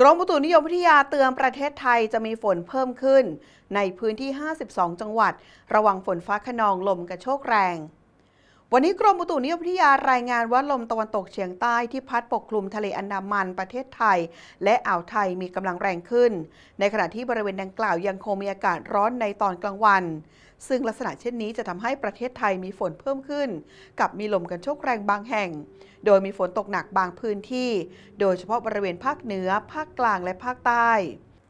กรมอุตุนิยมวิทยาเตือนประเทศไทยจะมีฝนเพิ่มขึ้น ในพื้นที่ 52 จังหวัด ระวังฝนฟ้าขนองลมกระโชกแรง วันนี้กรมอุตุนิยมวิทยารายงานว่าลมตะวันตกเฉียงใต้ที่พัดปกคลุมทะเลอันดามันประเทศไทย และอ่าวไทยมีกำลังแรงขึ้น ในขณะที่บริเวณดังกล่าวยังคงมีอากาศร้อนในตอนกลางวัน ซึ่งลักษณะเช่นนี้จะทำให้ประเทศไทยมีฝนเพิ่มขึ้น กับมีลมกันโชกแรงบางแห่ง โดยมีฝนตกหนักบางพื้นที่ โดยเฉพาะบริเวณภาคเหนือ ภาคกลางและภาคใต้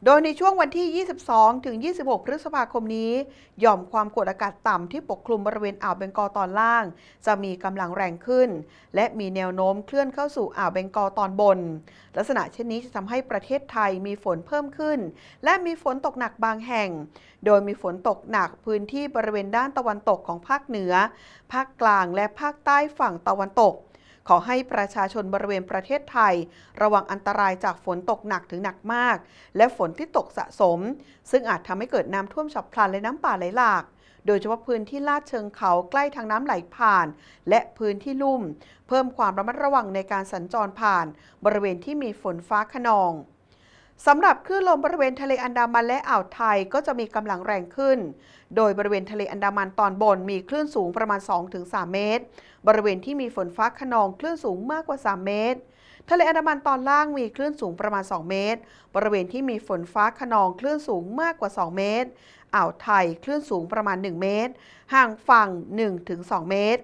โดยในช่วงวันที่ 22 ถึง 26 พฤษภาคมนี้ หย่อมความกดอากาศต่ำที่ปกคลุมบริเวณอ่าวเบงกอลตอนล่าง จะมีกำลังแรงขึ้น และมีแนวโน้มเคลื่อนเข้าสู่อ่าวเบงกอลตอนบน ลักษณะเช่นนี้จะทำให้ประเทศไทยมีฝนเพิ่มขึ้น และมีฝนตกหนักบางแห่ง โดยมีฝนตกหนักพื้นที่บริเวณด้านตะวันตกของภาคเหนือ ภาคกลางและภาคใต้ฝั่งตะวันตก ขอให้ประชาชนบริเวณประเทศไทย ระวังอันตรายจากฝนตกหนักถึงหนักมาก และฝนที่ตกสะสม ซึ่งอาจทำให้เกิดน้ำท่วมฉับพลันและน้ำป่าไหลหลากโดยเฉพาะพื้นที่ลาดเชิงเขาใกล้ทางน้ำไหลผ่าน และพื้นที่ลุ่ม เพิ่มความระมัดระวังในการสัญจรผ่าน บริเวณที่มีฝนฟ้าขนอง สำหรับคลื่นลมบริเวณทะเลอันดามันและอ่าวไทยก็จะมีกำลังแรงขึ้น โดยบริเวณทะเลอันดามันตอนบนมีคลื่นสูงประมาณ 2-3 เมตร บริเวณที่มีฝนฟ้าขนองคลื่นสูงมากกว่า 3 เมตร ทะเลอันดามันตอนล่างมีคลื่นสูงประมาณ 2 เมตร บริเวณที่มีฝนฟ้าขนองคลื่นสูงมากกว่า 2 เมตร อ่าวไทยคลื่นสูงประมาณ 1 เมตร ห่างฝั่ง 1-2 เมตร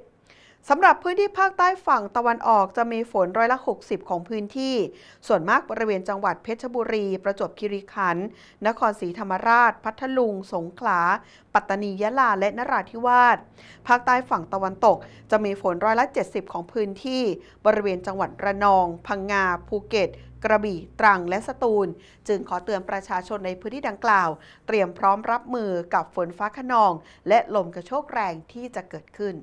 สำหรับพื้นที่ภาคใต้ฝั่งตะวันออกจะมีฝนร้อยละ 60 ของพื้นที่ ส่วนมากบริเวณจังหวัดเพชรบุรี ประจวบคีรีขันธ์นครศรีธรรมราช พัทลุง สงขลา ปัตตานียะลา และนราธิวาสภาคใต้ฝั่งตะวันตก จะมีฝนร้อยละ 70 ของพื้นที่ บริเวณจังหวัดระนอง พังงา ภูเก็ตกระบี่ ตรัง และสตูล จึงขอเตือนประชาชนในพื้นที่ดังกล่าว เตรียมพร้อมรับมือกับฝนฟ้าขนอง และลมกระโชกแรงที่จะเกิดขึ้น